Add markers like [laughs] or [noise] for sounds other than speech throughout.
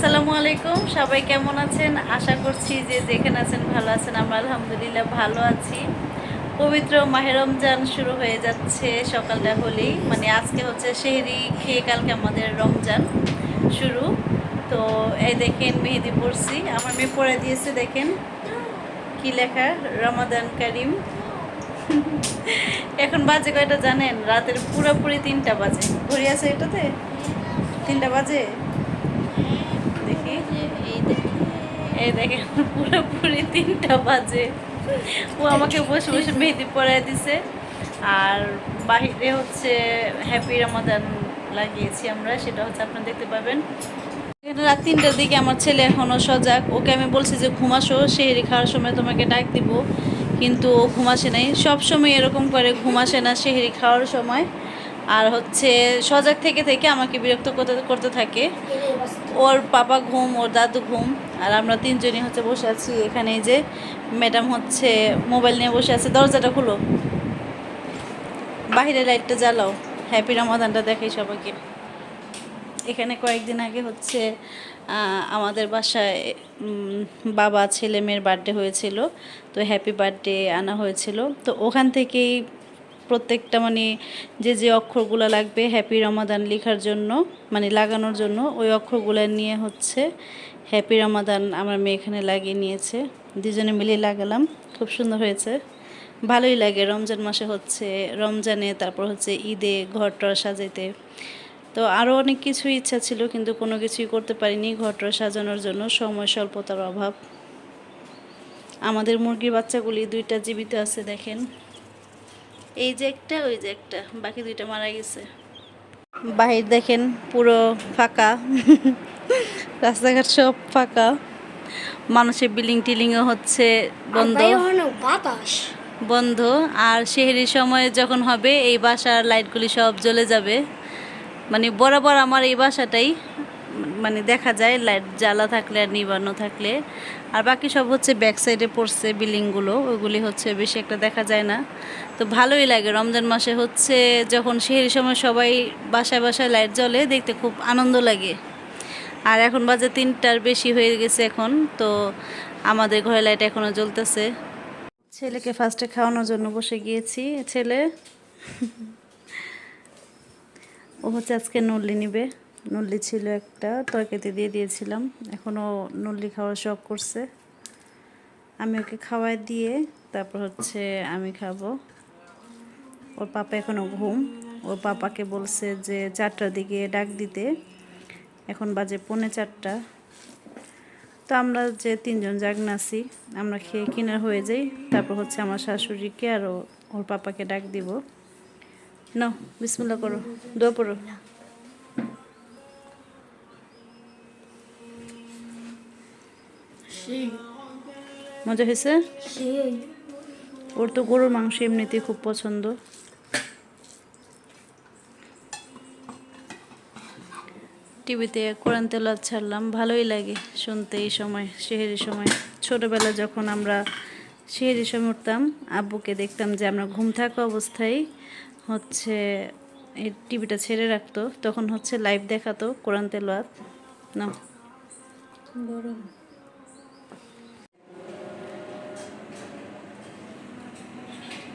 আসসালামু আলাইকুম। সবাই কেমন আছেন? আশা করছি যে যেখানে আছেন ভালো আছেন। আমরা আলহামদুলিল্লাহ ভালো আছি। পবিত্র মাহে রমজান শুরু হয়ে যাচ্ছে সকালটা হলেই। মানে আজকে হচ্ছে সেহরি খেয়ে কালকে আমাদের রমজান শুরু। তো এই দেখেন মেহেদি পড়ছি আমার মেয়ে পড়ে দিয়েছে, দেখেন। কি লেখা? রমাদান কারিম। এখন বাজে কয়টা জানেন? রাতের পুরোপুরি তিনটা বাজে। ঘড়ি এটাতে? তিনটা বাজে? দেখি? এই দেখেন পুরোপুরি তিনটা বাজে। ও আমাকে বসে বসে মেহেদি পরাই দিছে। আর বাহিরে হচ্ছে হ্যাপি রমাদান লাগিয়েছি আমরা সেটা হচ্ছে আপনারা দেখতে পাবেন। রাত তিনটার দিকে আমার ছেলে এখনও সজাগ। ওকে আমি বলছি যে ঘুমাসো সেহেরি খাওয়ার সময় তোমাকে ডাক দিব। কিন্তু ও ঘুমাসে নাই। সব সময় এরকম করে ঘুমাসে না সেহেরি খাওয়ার সময়। আর হচ্ছে সজাগ থেকে থেকে আমাকে বিরক্ত করতে করতে থাকে। ওর পাপা ঘুম, ওর দাদু ঘুম, আর আমরা তিনজনই হচ্ছে বসে আছি এখানে যে ম্যাডাম হচ্ছে মোবাইল নিয়ে বসে আছে। দরজাটা খুলো। বাইরে লাইটটা জ্বালাও। হ্যাপি রমাদানটা দেখাই সবাইকে। এখানে কয়েকদিন আগে হচ্ছে আমাদের বাসায় বাবা ছেলে মেয়ের বার্থডে হয়েছিল। তো হ্যাপি বার্থডে আনা হয়েছিল। তো ওখান থেকেই প্রত্যেকটা মানে যে যে অক্ষরগুলো লাগবে হ্যাপি রমাদান লেখার জন্য মানে লাগানোর জন্য, ওই অক্ষরগুলো নিয়ে হচ্ছে হ্যাপি রমাদান আমার মেয়ে এখানে লাগিয়ে নিয়েছে। দুজনে মিলে লাগালাম, খুব সুন্দর হয়েছে। ভালোই লাগে, রমজান মাসে হচ্ছে রমজানে, তারপর হচ্ছে ঈদে ঘরটর সাজাইতে। তো আরও অনেক কিছু ইচ্ছা ছিল, কিন্তু কোনো কিছুই করতে পারিনি ঘরটর সাজানোর জন্য, সময় স্বল্পতার অভাব। আমাদের মুরগির বাচ্চাগুলি দুইটা জীবিত আছে, দেখেন। এই যে একটা ওই যে একটা। বাকি দুইটা মারা গেছে। বাহির দেখেন পুরো ফাঁকা। [laughs] রাস্তাঘাট সব ফাঁকা। মানুষের বিল্ডিং টিলিংও হচ্ছে বন্ধ। বাতাস। বন্ধ। আর সেহেরির সময় যখন হবে এই বাসার লাইটগুলি সব জ্বলে যাবে। মানে বরাবর আমার এই বাসাটাই মানে দেখা যায় লাইট জ্বালা থাকলে আর নিবানো থাকলে। আর বাকি সব হচ্ছে ব্যাক সাইডে পড়ছে বিল্ডিংগুলো ওইগুলি হচ্ছে বেশি একটা দেখা যায় না। তো ভালোই লাগে, রমজান মাসে হচ্ছে যখন সেহেরির সময় সবাই বাসায় বাসায় লাইট জ্বলে, দেখতে খুব আনন্দ লাগে। আর এখন বাজে তিনটার বেশি হয়ে গেছে এখন, তো আমাদের ঘরে লাইট এখনও জ্বলতেছে। ছেলেকে ফার্স্টে খাওয়ানোর জন্য বসে গিয়েছি, ছেলে। ও হচ্ছে আজকে নল্লি নিবে। নল্লি ছিল একটা, তরকারিতে দিয়ে দিয়েছিলাম। এখনও নল্লি খাওয়ার শখ করছে। আমি ওকে খাওয়াই দিয়ে তারপর হচ্ছে আমি খাব। ওর পাপা এখনও ঘুম। ওর পাপাকে বলছে যে চারটার দিকে ডাক দিতে। এখন বাজে পৌনে চারটা। তো আমরা যে তিনজন জাগনা আছি, আমরা খেয়ে কিনার হয়ে যাই। তারপর হচ্ছে আমার শাশুড়িকে আর ওর পাপাকে ডাক দিব। নাও, বিসমুল্লাহ করো, দোয়া পড়ো। মজা হয়েছে? ওর তো গরুর মাংস এমনিতেই খুব পছন্দ। টিভিতে কোরআন তেলাত ছাড়লাম ভালোই লাগে শুনতে এই সময় সেহেরির সময়। ছোটোবেলা যখন আমরা সেহেরির সময় উঠতাম আব্বুকে দেখতাম যে আমরা ঘুম থাকা অবস্থায় হচ্ছে এই টিভিটা ছেড়ে রাখতো তখন হচ্ছে লাইভ দেখাতো কোরআন তেলাত না গরম।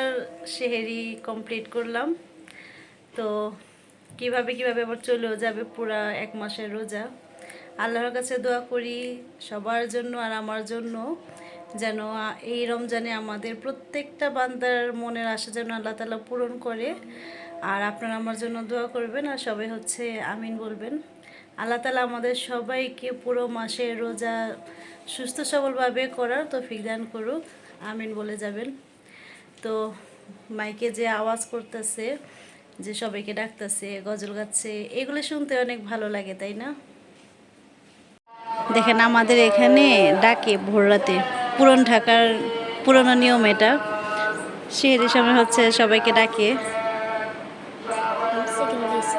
রোজার সেহেরি কমপ্লিট করলাম। তো কীভাবে কীভাবে আবার চলেও যাবে পুরা এক মাসের রোজা? আল্লাহর কাছে দোয়া করি সবার জন্য আর আমার জন্য, যেন এই রমজানে আমাদের প্রত্যেকটা বান্দার মনের আশা যেন আল্লাহ তালা পূরণ করে। আর আপনারা আমার জন্য দোয়া করবেন আর সবাই হচ্ছে আমিন বলবেন। আল্লাহ তালা আমাদের সবাইকে পুরো মাসে রোজা সুস্থ সবলভাবে করার তৌফিক দান করুক। আমিন বলে যাবেন। তো মাইকে যে আওয়াজ করতেছে, যে সবাইকে ডাকতেছে, গজল গাচ্ছে, এগুলো শুনতে অনেক ভালো লাগে, তাই না? দেখেন আমাদের এখানে ডাকে ভোর রাতে। পুরন ঢাকার পুরনো নিয়ম এটা। শহরের সময় হচ্ছে সবাইকে ডাকে সেকেন্ড দিয়েছি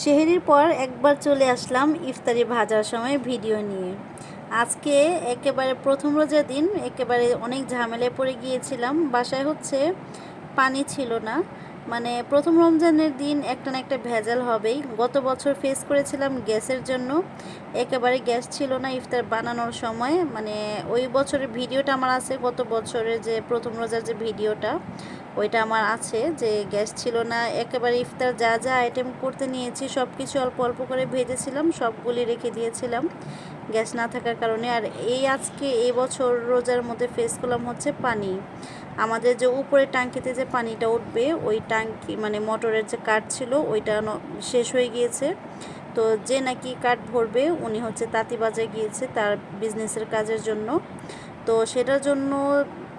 শেহেরির পর একবার চলে আসলাম ইফতারি ভাজার সময় ভিডিও নিয়ে। আজকে একেবারে প্রথম রোজার দিন, একেবারে অনেক ঝামেলায় পড়ে গিয়েছিলাম। বাসায় হচ্ছে পানি ছিল না। মানে প্রথম রমজানের দিন একটা না একটা ভেজাল হবেই। গত বছর ফেস করেছিলাম গ্যাসের জন্য। একেবারে গ্যাস ছিল না ইফতার বানানোর সময়। মানে ওই বছরের ভিডিওটা আমার আছে, গত বছরের যে প্রথম রোজার যে ভিডিওটা। ওইটা আমার আছে যে গ্যাস ছিল না, একেবারে ইফতার যা যা আইটেম করতে নিয়েছি সব কিছু অল্প অল্প করে ভেজেছিলাম, সবগুলি রেখে দিয়েছিলাম গ্যাস না থাকার কারণে। আর এই আজকে, এই বছর রোজার মধ্যে ফেস করলাম হচ্ছে পানি। আমাদের যে উপরে ট্যাঙ্কিতে যে পানিটা উঠবে, ওই ট্যাঙ্কি মানে মোটরের যে কাঠ ছিল, ওইটা শেষ হয়ে গিয়েছে। তো যে নাকি কাঠ ভরবে, উনি হচ্ছে তাঁতিবাজারে গিয়েছে তার বিজনেসের কাজের জন্য। তো সেটার জন্য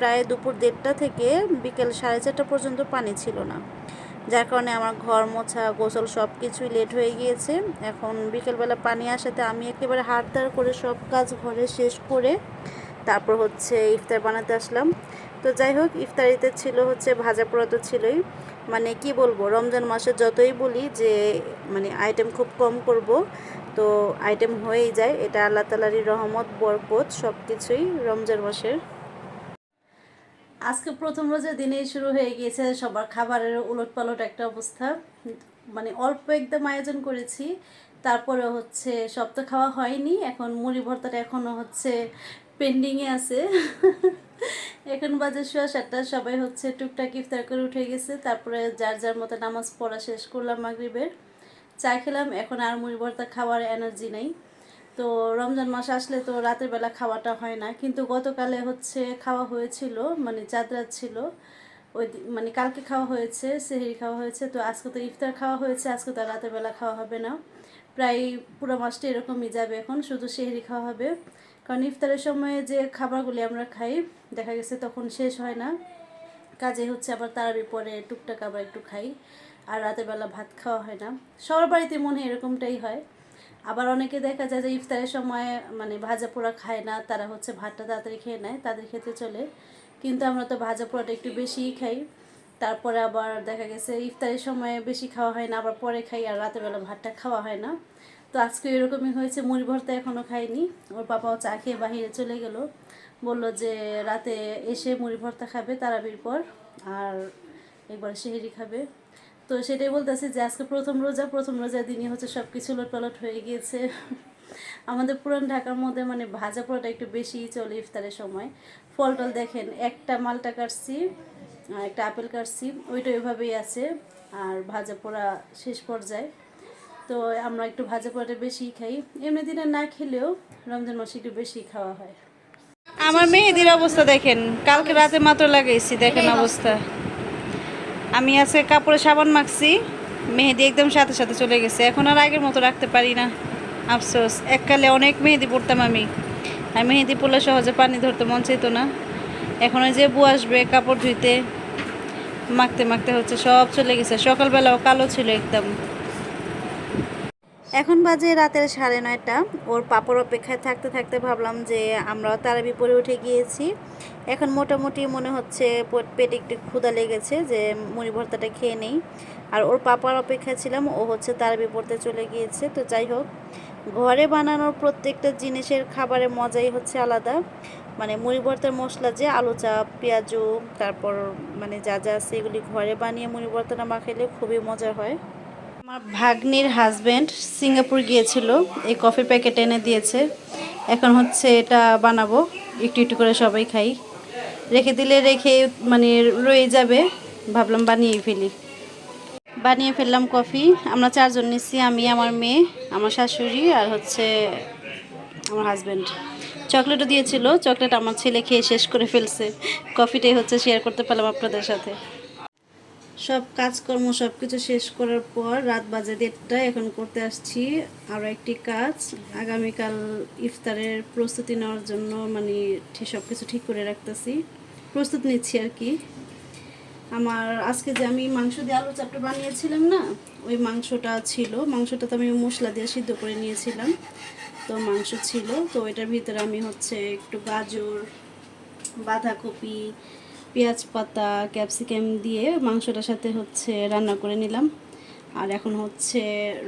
প্রায় দুপুর দেড়টা থেকে বিকেল সাড়ে চারটা পর্যন্ত পানি ছিল না। যার কারণে আমার ঘর মোছা, গোসল সব কিছুই লেট হয়ে গিয়েছে। এখন বিকেলবেলা পানি আসাতে আমি একেবারে হাড়তাড় করে সব কাজ ঘরে শেষ করে তারপর হচ্ছে ইফতার বানাতে আসলাম। তো যাই হোক, ইফতারিতে ছিল হচ্ছে ভাজা পোড়া তো ছিলই। মানে কি বলব, রমজান মাসে যতই বলি যে মানে আইটেম খুব কম করব, তো আইটেম হয়েই যায়। এটা আল্লাহ তালারই রহমত, বরকত সব কিছুই রমজান মাসের। আজকে প্রথম রোজার দিনেই শুরু হয়ে গিয়েছে সবার খাবারের উলট পালট একটা অবস্থা। মানে অল্প একদম আয়োজন করেছি, তারপরে হচ্ছে সব তো খাওয়া হয়নি, এখন মুড়ি ভর্তাটা এখনও হচ্ছে পেন্ডিংয়ে আছে। এখন বাজে শোয়া সাতটা, সবাই হচ্ছে টুকটাক ইফতার করে উঠে গেছে, তারপরে যার যার মতো নামাজ পড়া শেষ করলাম মাগরিবের। চা খেলাম, এখন আর মুড়ি ভর্তা খাওয়ার এনার্জি নেই। তো রমজান মাস আসলে তো রাতের বেলা খাওয়াটা হয় না। কিন্তু গতকালে হচ্ছে খাওয়া হয়েছিল মানে চাঁদ রাত ছিল। ওই মানে কালকে খাওয়া হয়েছে, সেহেরি খাওয়া হয়েছে। তো আজকে তো ইফতার খাওয়া হয়েছে, আজকে তো রাতের বেলা খাওয়া হবে না। প্রায় পুরো মাসটা এরকমই যাবে এখন, শুধু সেহেরি খাওয়া হবে। কারণ ইফতারের সময় যে খাবারগুলি আমরা খাই, দেখা গেছে তখন শেষ হয় না। কাজে হচ্ছে আবার তারাবি পরে টুকটাক আবার একটু খাই। আর রাতের বেলা ভাত খাওয়া হয় না। সবার বাড়িতে মনে এরকমটাই হয়। আবার অনেকে দেখা যায় যে ইফতারের সময় মানে ভাজা পোড়া খায় না, তারা হচ্ছে ভাতটা তাড়াতাড়ি খেয়ে নেয়, তাদের খেতে চলে। কিন্তু আমরা তো ভাজা পোড়াটা একটু বেশিই খাই। তারপরে আবার দেখা গেছে ইফতারের সময় বেশি খাওয়া হয় না, আবার পরে খাই আর রাতের বেলা ভাতটা খাওয়া হয় না। তো আজকে এরকমই হয়েছে, মুড়ি ভর্তা এখনও খাইনি। ওর পাপাও চা খেয়ে বাহিরে চলে গেল। বলল যে রাতে এসে মুড়ি ভর্তা খাবে তারাবির পর, আর একবার সেহেরি খাবে। তো সেটাই বলতেছি যে আজকে প্রথম রোজা প্রথম রোজার দিনই হচ্ছে সব কিছু লোটপালট হয়ে গিয়েছে। আমাদের পুরান ঢাকার মধ্যে মানে ভাজা পোড়াটা একটু বেশিই চলে ইফতারের সময়। ফল টল দেখেন একটা মালটা কাটছি আর একটা আপেল কাটছি ওইটা ওইভাবেই আছে আর ভাজা পোড়া শেষ পর্যায়ে। তো আমরা একটু ভাজা পোড়াটা বেশি খাই। এমনি দিনে না খেলেও রমজান মাসে একটু বেশি খাওয়া হয়। আমার মেয়েদের অবস্থা দেখেন কালকে রাতে মাত্র লাগাইছি দেখেন অবস্থা। আমি আজকে কাপড়ে সাবান মাখছি, মেহেদি একদম সাথে সাথে চলে গেছে। এখন আর আগের মতো রাখতে পারি না। আফসোস, এককালে অনেক মেহেদি পড়তাম আমি। আর মেহেদি পড়লে সহজে পানি ধরতে মন চাইতো না। এখন ওই যে বু আসবে কাপড় ধুইতে, মাখতে মাখতে হচ্ছে সব চলে গেছে। সকালবেলাও কালো ছিল একদম। এখন বাজে রাতের সাড়ে নয়টা। ওর পাপড় অপেক্ষায় থাকতে থাকতে ভাবলাম যে আমরাও তারাবি পরে উঠে গিয়েছি। এখন মোটামুটি মনে হচ্ছে পেটে একটু ক্ষুদা লেগেছে যে মুড়ি ভর্তাটা খেয়ে নেই। আর ওর পাপার অপেক্ষায় ছিলাম, ও হচ্ছে তারাবি পড়তে চলে গিয়েছে। তো যাই হোক, ঘরে বানানোর প্রত্যেকটা জিনিসের খাবারের মজাই হচ্ছে আলাদা। মানে মুড়ি ভর্তার মশলা যে, আলু চাপ, পেঁয়াজু, তারপর মানে যা যা আছে এগুলি ঘরে বানিয়ে মুড়ি ভর্তাটা মাখাইলে খুবই মজা হয়। আমার ভাগ্নির হাজব্যান্ড সিঙ্গাপুর গিয়েছিল, এই কফি প্যাকেট এনে দিয়েছে। এখন হচ্ছে এটা বানাবো, একটু একটু করে সবাই খাই। রেখে দিলে রেখে মানে রয়ে যাবে, ভাবলাম বানিয়ে ফেলি। বানিয়ে ফেললাম কফি আমরা চারজন নিচ্ছি আমি, আমার মেয়ে, আমার শাশুড়ি আর হচ্ছে আমার হাজব্যান্ড চকলেটও দিয়েছিল, চকলেট আমার ছেলে খেয়ে শেষ করে ফেলছে। কফিটাই হচ্ছে শেয়ার করতে পারলাম আপনাদের সাথে। সব কাজকর্ম সব কিছু শেষ করার পর রাত বাজে দেড়টা এখন করতে আসছি আরও একটি কাজ। আগামীকাল ইফতারের প্রস্তুতি নেওয়ার জন্য মানে ঠিক সব কিছু ঠিক করে রাখতেছি। প্রস্তুত নিচ্ছি আর কি। আমার আজকে যে আমি মাংস দিয়ে আলু চাপটা বানিয়েছিলাম না, ওই মাংসটা ছিল। মাংসটা তো আমি মশলা দিয়ে সিদ্ধ করে নিয়েছিলাম। তো মাংস ছিল। তো এটার ভিতরে আমি হচ্ছে একটু গাজর, বাঁধাকপি পেঁয়াজ পাতা, ক্যাপসিকাম দিয়ে মাংসটার সাথে হচ্ছে রান্না করে নিলাম। আর এখন হচ্ছে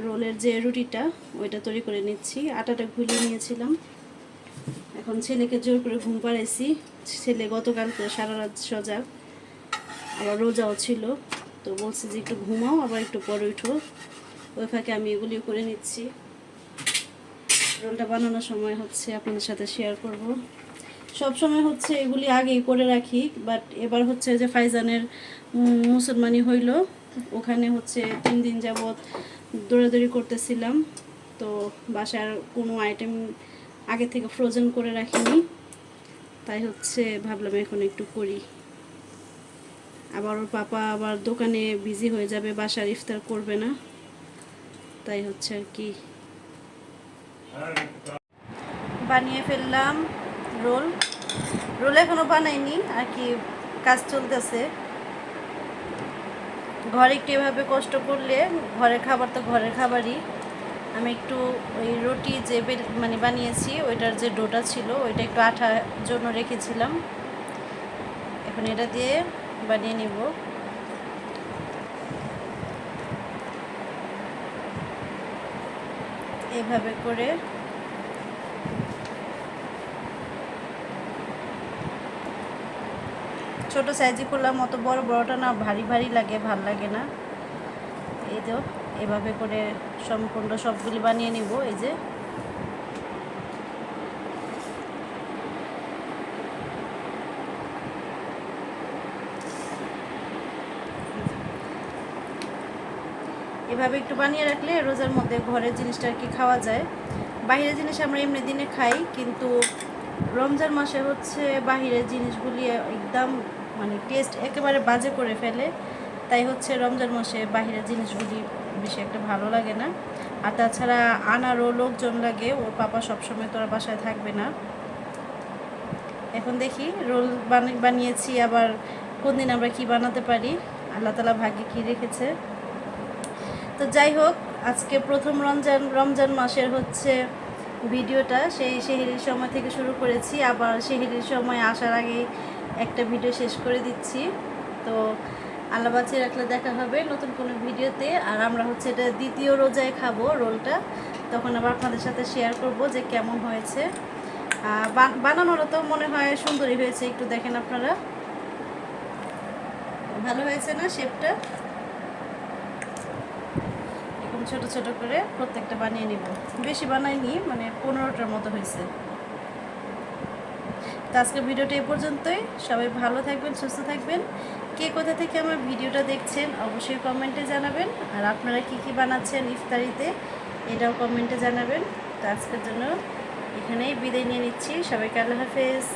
রোলের যে রুটিটা, ওইটা তৈরি করে নিচ্ছি। আটাটা ঘুলিয়ে নিয়েছিলাম। এখন ছেলেকে জোর করে ঘুম পাড়াইছি। ছেলে গতকালকে সারা রাত সজাগ। আবার রোজাও ছিল। তো বলছে যে একটু ঘুমাও, আবার একটু পরে উঠো। ওই ফাঁকে আমি এগুলিও করে নিচ্ছি। রোলটা বানানোর সময় হচ্ছে আপনাদের সাথে শেয়ার করব। সব সময় হচ্ছে এগুলি আগেই করে রাখি বাট এবার হচ্ছে যে ফাইজানের মুসলমানি হইল, ওখানে হচ্ছে তিন দিন যাবৎ দৌড়াদৌড়ি করতেছিলাম, তো বাসার কোনো আইটেম আগে থেকে ফ্রোজেন করে রাখিনি, তাই হচ্ছে ভাবলাম এখন একটু করি। আবার ওর পাপা আবার দোকানে বিজি হয়ে যাবে, বাসার ইফতার করবে না, তাই হচ্ছে আর কি। বানিয়ে ফেললাম রোল। রোল এখনও বানাইনি, আর কি কাজ চলতেছে। ঘরে একটু এভাবে কষ্ট করলে ঘরের খাবার তো ঘরের খাবারই। আমি একটু ওই রুটি যে মানে বানিয়েছি, ওইটার যে ডোটা ছিল, ওইটা একটু আঠার জন্য রেখেছিলাম। এখন এটা দিয়ে বানিয়ে নিব। এভাবে করে ছোট সাইজে করলাম, অত বড় বড়টা না, ভারী ভারী লাগে, ভালো লাগে না। এই তো, এভাবে করে সম্পূর্ণ সবগুলি বানিয়ে নিব, এই যে। এভাবে একটু বানিয়ে রাখলে রোজার মধ্যে ঘরের জিনিসটা আর কি খাওয়া যায়। বাইরের জিনিস আমরা এমনি দিনে খাই, কিন্তু রমজান মাসে হচ্ছে বাহিরের জিনিসগুলি একদম মানে টেস্ট একেবারে বাজে করে ফেলে। তাই হচ্ছে রমজান মাসে বাহিরের জিনিসগুলি বেশি একটা ভালো লাগে না। আর তাছাড়া আনারও লোকজন লাগে ওর পাপা সবসময় তোরা বাসায় থাকবে না। এখন দেখি রোল বানি- বানিয়েছি, আবার কোন দিন আমরা কি বানাতে পারি? আল্লাহ তালা ভাগ্যে কী রেখেছে? তো যাই হোক, আজকে প্রথম রমজান রমজান মাসের হচ্ছে ভিডিওটা। সেই সেহেরির সময় থেকে শুরু করেছি। আবার সেহেরির সময় আসার আগে একটা ভিডিও শেষ করে দিচ্ছি। তো আল্লাহ বাঁচিয়ে রাখলে দেখা হবে নতুন কোনো ভিডিওতে। আর আমরা হচ্ছে এটা দ্বিতীয় রোজায় খাব রোলটা। তখন আবার আপনাদের সাথে শেয়ার করব যে কেমন হয়েছে। আহ, বান- বানানোরও তো মনে হয় সুন্দরই হয়েছে একটু দেখেন আপনারা। ভালো হয়েছে না শেপটা এরকম ছোট ছোট করে প্রত্যেকটা বানিয়ে নিব। বেশি বানাইনি মানে পনেরোটার মতো হয়েছে। তো আজকের ভিডিওটা এই পর্যন্তই। সবাই ভালো থাকবেন, সুস্থ থাকবেন। কে কোথা থেকে আমার ভিডিওটা দেখছেন অবশ্যই কমেন্টে জানাবেন। আর আপনারা কি কি বানাচ্ছেন ইফতারিতে, এটাও কমেন্টে জানাবেন। তো আজকের জন্য এখানেই বিদায় নিয়ে নিচ্ছি। সবাইকে আল্লাহ হাফেজ।